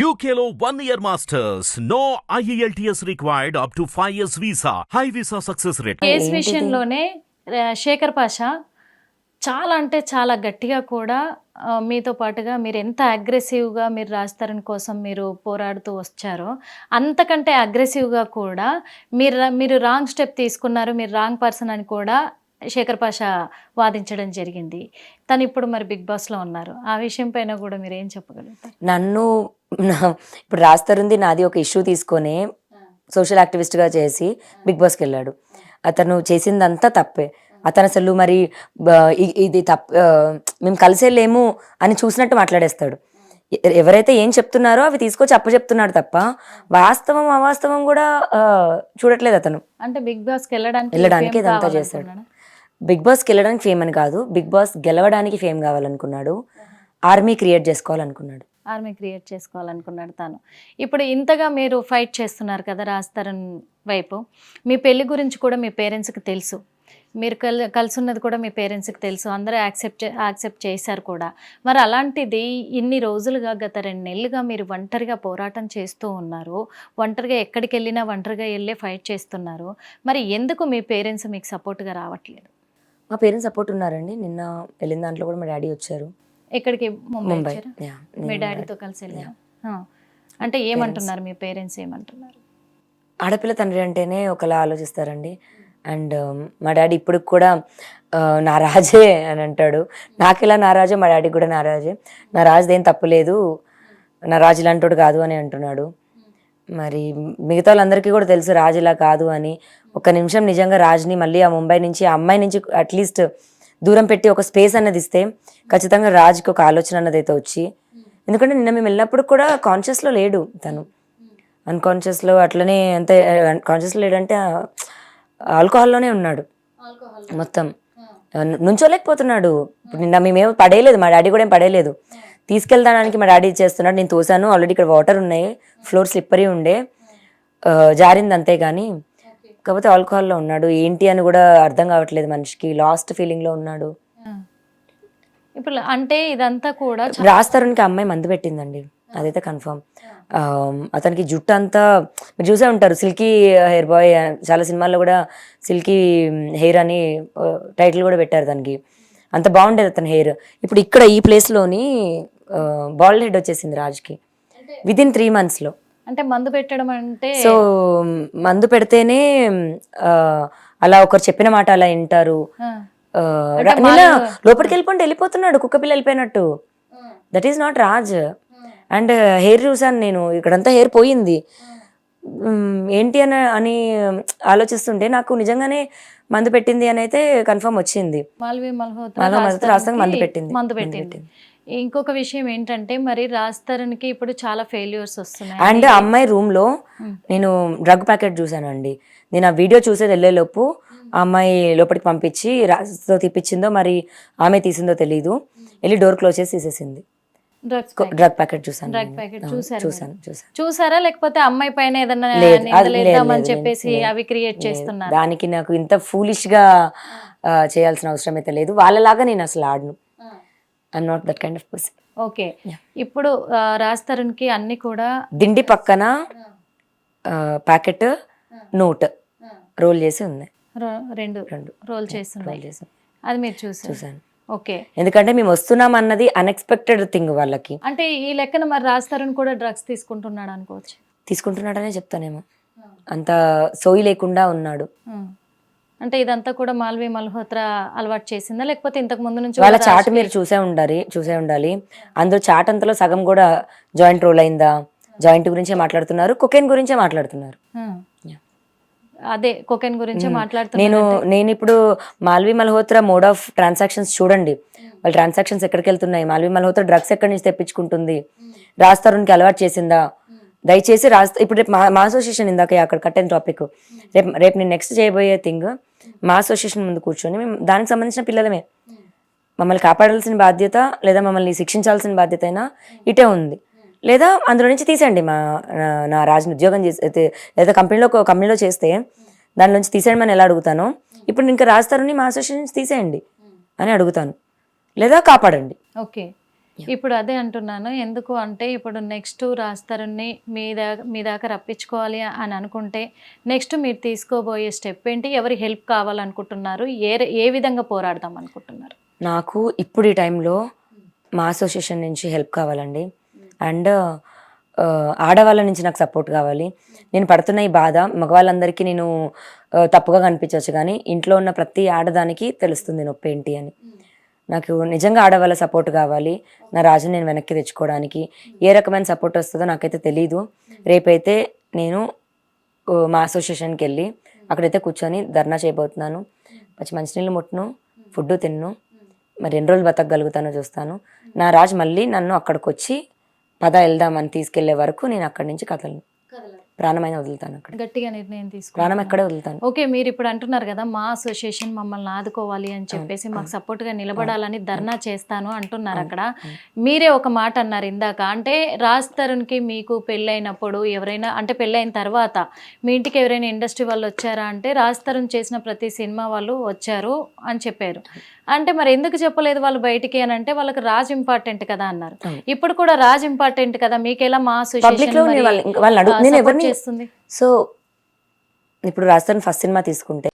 One year masters. No E IELTS required up to 5 years visa. High visa success rate. Case? విషయంలోనే శేఖర్ పాషా చాలా అంటే చాలా గట్టిగా కూడా మీతో పాటుగా మీరు ఎంత అగ్రెసివ్గా మీరు రాజధాని కోసం మీరు పోరాడుతూ వచ్చారో అంతకంటే అగ్రెసివ్గా కూడా మీరు మీరు రాంగ్ స్టెప్ తీసుకున్నారు మీరు రాంగ్ పర్సన్ అని కూడా శేఖర్ పాషా వాదించడం జరిగింది. తను ఇప్పుడు మరి బిగ్ బాస్లో ఉన్నారు. ఆ విషయం పైన కూడా మీరు ఏం చెప్పగలుగుతారు? నన్ను ఇప్పుడు రాస్తారుంది నాది ఒక ఇష్యూ తీసుకొని సోషల్ యాక్టివిస్ట్గా చేసి బిగ్ బాస్కి వెళ్ళాడు. అతను చేసిందంతా తప్పే. అతను అసలు మరి ఇది తప్ప మేము కలిసే లేము అని చూసినట్టు మాట్లాడేస్తాడు. ఎవరైతే ఏం చెప్తున్నారో అవి తీసుకొచ్చి అప్పు చెప్తున్నాడు తప్ప వాస్తవం అవాస్తవం కూడా చూడట్లేదు అతను. అంటే బిగ్ బాస్కి వెళ్ళడానికి వెళ్ళడానికి ఇదంతా కావాలనుకున్నాడా? బిగ్ బాస్కి వెళ్ళడానికి ఫేమ్ అని కాదు బిగ్ బాస్ గెలవడానికి ఫేమ్ కావాలనుకున్నాడు. ఆర్మీ క్రియేట్ చేసుకోవాలనుకున్నాడు. ఆర్మీ క్రియేట్ చేసుకోవాలనుకున్నాడు తాను. ఇప్పుడు ఇంతగా మీరు ఫైట్ చేస్తున్నారు కదా రాజతరణ్ వైపు మీ పెళ్ళి గురించి కూడా మీ పేరెంట్స్కి తెలుసు. మీరు కల్ కలిసి ఉన్నది కూడా మీ పేరెంట్స్కి తెలుసు. అందరూ యాక్సెప్ట్ యాక్సెప్ట్ చేశారు కూడా. మరి అలాంటిది ఇన్ని రోజులుగా గత రెండు నెలలుగా మీరు ఒంటరిగా పోరాటం చేస్తూ ఉన్నారు. ఒంటరిగా ఎక్కడికి వెళ్ళినా ఒంటరిగా వెళ్ళే ఫైట్ చేస్తున్నారు. మరి ఎందుకు మీ పేరెంట్స్ మీకు సపోర్ట్గా రావట్లేదు? మా పేరెంట్స్ సపోర్ట్ ఉన్నారండి. నిన్న వెళ్ళిన దాంట్లో కూడా మా డాడీ వచ్చారు. ఎక్కడికి? ముంబై మీ డాడీతో కలిసి వెళ్ళారు? అంటే ఏమంటున్నారు మీ పేరెంట్స్ ఏమంటున్నారు? ఆడపిల్ల తండ్రి అంటేనే ఒకలా ఆలోచిస్తారండి. అండ్ మా డాడీ ఇప్పుడు కూడా ఆ, నా రాజే అని అంటాడు. నాకు ఇలా నా రాజే మా డాడీ కూడా నా రాజే. నా రాజుది తప్పులేదు నా రాజు ఇలాంటోడు కాదు అని అంటున్నాడు. మరి మిగతా వాళ్ళందరికీ కూడా తెలుసు రాజు ఇలా కాదు అని. ఒక నిమిషం నిజంగా రాజుని మళ్ళీ ఆ ముంబై నుంచి ఆ అమ్మాయి నుంచి అట్లీస్ట్ దూరం పెట్టి ఒక స్పేస్ అన్నది ఇస్తే ఖచ్చితంగా రాజుకి ఒక ఆలోచన అన్నది అయితే వచ్చి. ఎందుకంటే నిన్న మేము వెళ్ళినప్పుడు కూడా కాన్షియస్లో లేడు తను. అన్కాన్షియస్లో అట్లనే అంతే కాన్షియస్లో లేడంటే ఆల్కహాల్లోనే ఉన్నాడు. మొత్తం. నుంచోలేకపోతున్నాడు. ఇప్పుడు నిన్న మేమేం పడేయలేదు మా డాడీ కూడా ఏం పడేయలేదు. తీసుకెళ్తాడానికి మా డాడీ చేస్తున్నాడు. నేను తోసాను ఆల్రెడీ ఇక్కడ వాటర్ ఉన్నాయి. ఫ్లోర్ స్లిప్పరీ ఉండే. జారింది అంతే కానీ కాకపోతే ఆల్కహాల్లో ఉన్నాడు. ఏంటి అని కూడా అర్థం కావట్లేదు మనిషికి. లాస్ట్ ఫీలింగ్లో ఉన్నాడు. ఇప్పుడు అంటే ఇదంతా కూడా రాస్తారునికి అమ్మాయి మందు పెట్టిందండి. అదైతే కన్ఫర్మ్ అతనికి జుట్టు అంతా మీరు చూసే ఉంటారు. సిల్కీ హెయిర్ బాయ్ చాలా సినిమాల్లో కూడా సిల్కీ హెయిర్ అని టైటిల్ కూడా పెట్టారు దానికి అంత బాగుండేది అతని హెయిర్ ఇప్పుడు ఇక్కడ ఈ ప్లేస్లోని బాల్డ్ హెడ్ వచ్చేసింది రాజ్కి. విత్ ఇన్ త్రీ మంత్స్లో అంటే మందు పెట్టడం అంటే సో మందు పెడితేనే అలా ఒకరు చెప్పిన మాట అలా వింటారు. లోపలికి వెళ్ళిపోండి వెళ్ళిపోతున్నాడు కుక్క పిల్ల వెళ్ళిపోయినట్టు. That is not Raj and hair చూసాను నేను. ఇక్కడంతా హెయిర్ పోయింది. ఏంటి అని అని ఆలోచిస్తుంటే నాకు నిజంగానే మందు పెట్టింది అని అయితే కన్ఫర్మ్ వచ్చింది. మందు పెట్టింది. మందు మందు పెట్టింది. ఇంకొక విషయం ఏంటంటే మరి రాజ్తరుణ్కి ఇప్పుడు చాలా ఫెయిల్యూర్స్ వస్తున్నాయి. అండ్ అమ్మాయి రూమ్లో నేను డ్రగ్ ప్యాకెట్ చూసానండి నేను ఆ వీడియో చూసేది వెళ్ళేలోపు ఆ అమ్మాయి లోపలికి పంపించి రాజుతో తీపిచ్చిందో మరి ఆమె తీసిందో తెలియదు వెళ్ళి డోర్ క్లోజ్ చేసి తీసేసింది. డ్రగ్ ప్యాకెట్ చూసాను డ్రగ్. ప్యాకెట్ చూసారు చూసాను చూసాను చూసారా? లేకపోతే అమ్మాయి పైన ఏదన్నా చెప్పేసి. అవి క్రియేట్ చేస్తున్నారు. దానికి నాకు ఇంత ఫూలిష్గా చేయాల్సిన అవసరం అయితే లేదు. వాళ్ళలాగా నేను అసలు ఆడను. I'm not that kind of person okay. ఇప్పుడు రాజ్ తరుణ్కి అన్ని కూడా దిండి పక్కన ప్యాకెట్ నోట్ రోల్ చేసి ఉంది రెండు రెండు. రోల్ చేసి అది మీరు చూసారు చూసాను ఓకే. ఎందుకంటే మేము వస్తున్నాం అన్నది అన్ఎక్స్పెక్టెడ్ థింగ్ వాళ్ళకి. అంటే ఈ లెక్కన మరి రాజ్ తరుణ్ కూడా డ్రగ్స్ తీసుకుంటున్నాడు అనుకోవచ్చు. తీసుకుంటున్నాడనే చెప్తానేమో. అంత సోయి లేకుండా ఉన్నాడు. అంటే ఇదంతా కూడా మాల్వి మల్హోత్రా అలవాటు చేసిందా? లేకపోతే ఇంతకు ముందు నుంచి వాళ్ళ చాట్ మీరు చూసే ఉండాలి చూసే ఉండాలి. అందులో చాట్ అంతలో సగం కూడా జాయింట్ రోల్ అయిందా? జాయింట్ గురించే మాట్లాడుతున్నారు కుకెన్ గురించే మాట్లాడుతున్నారు. అదే కొకెన్ గురించి మాట్లాడుతున్నా నేను నేను ఇప్పుడు Malvi Malhotra mode of transactions చూడండి. వాళ్ళ ట్రాన్సాక్షన్స్ ఎక్కడికి వెళ్తున్నాయి? మాల్వి మల్హోత్రా డ్రగ్స్ ఎక్కడి నుంచి తెప్పించుకుంటుంది? రాజ్ తరుణ్కి అలవాటు చేసిందా? దయచేసి రాజ్ ఇప్పుడు రేపు మా మా అసోసియేషన్ ఇందాక అక్కడ కట్టిన టాపిక్ రేపు రేపు నేను నెక్స్ట్ చేయబోయే థింగ్ మా అసోసియేషన్ ముందు కూర్చొని మేము దానికి సంబంధించిన పిల్లలమే. మమ్మల్ని కాపాడాల్సిన బాధ్యత లేదా మమ్మల్ని శిక్షించాల్సిన బాధ్యత అయినా ఇటే ఉంది. లేదా అందులో నుంచి తీసేయండి మా నా- రాజుని ఉద్యోగం చేసి లేదా కంపెనీలో కంపెనీలో చేస్తే దాని నుంచి తీసేయడం అని ఎలా అడుగుతాను ఇప్పుడు ఇంకా రాస్తారని మా అసోసియేషన్ నుంచి తీసేయండి అని అడుగుతాను. లేదా కాపాడండి. ఓకే. ఇప్పుడు అదే అంటున్నాను. ఎందుకు అంటే ఇప్పుడు నెక్స్ట్ రాస్తారని మీ దాకా మీ దాకా రప్పించుకోవాలి అని అనుకుంటే నెక్స్ట్ మీరు తీసుకోబోయే స్టెప్ ఏంటి? ఎవరి హెల్ప్ కావాలనుకుంటున్నారు? ఏ ఏ విధంగా పోరాడదాం అనుకుంటున్నారు? నాకు ఇప్పుడు ఈ టైంలో మా అసోసియేషన్ నుంచి హెల్ప్ కావాలండి. అండ్ ఆడవాళ్ళ నుంచి నాకు సపోర్ట్ కావాలి. నేను పడుతున్న ఈ బాధ మగవాళ్ళందరికీ నేను తప్పుగా కనిపించవచ్చు కానీ ఇంట్లో ఉన్న ప్రతి ఆడదానికి తెలుస్తుంది నొప్పి ఏంటి అని. నాకు నిజంగా ఆడవాళ్ళ సపోర్ట్ కావాలి. నా రాజుని నేను వెనక్కి తెచ్చుకోవడానికి. ఏ రకమైన సపోర్ట్ వస్తుందో నాకైతే తెలీదు. రేపైతే నేను మా అసోసియేషన్కి వెళ్ళి అక్కడైతే కూర్చొని ధర్నా చేయబోతున్నాను. మంచి మంచినీళ్ళు ముట్టును ఫుడ్ తిన్ను. మరి ఎన్ని రోజులు బతకగలుగుతానో చూస్తాను. నా రాజు మళ్ళీ నన్ను అక్కడికి వచ్చి పద వెళ్దామని తీసుకెళ్ళే వరకు నేను అక్కడి నుంచి కథలను ప్రాణమైన వదులుతాను అక్కడ. గట్టిగా నిర్ణయం తీసుకో. ప్రాణం ఎక్కడే వదులుతాను. ఓకే మీరు ఇప్పుడు అంటున్నారు కదా మా అసోసియేషన్ మమ్మల్ని ఆదుకోవాలి అని చెప్పేసి మాకు సపోర్ట్గా నిలబడాలని ధర్నా చేస్తాను అంటున్నారు అక్కడ. మీరే ఒక మాట అన్నారు ఇందాక. అంటే రాజ్ తరుణ్కి మీకు పెళ్ళైనప్పుడు ఎవరైనా అంటే పెళ్ళైన తర్వాత మీ ఇంటికి ఎవరైనా ఇండస్ట్రీ వాళ్ళు వచ్చారా? అంటే రాజ్ తరుణ్ చేసిన ప్రతి సినిమా వాళ్ళు వచ్చారు అని చెప్పారు. అంటే మరి ఎందుకు చెప్పలేదు వాళ్ళు బయటికి అని అంటే వాళ్ళకి రాజ్ ఇంపార్టెంట్ కదా అన్నారు. ఇప్పుడు కూడా రాజ్ ఇంపార్టెంట్ కదా? మీకెలా మా పబ్లిక్లో నేను వాళ్ళ- అసోసియేషన్ చేస్తుంది? సో ఇప్పుడు రాస్తాను ఫస్ట్ సినిమా తీసుకుంటే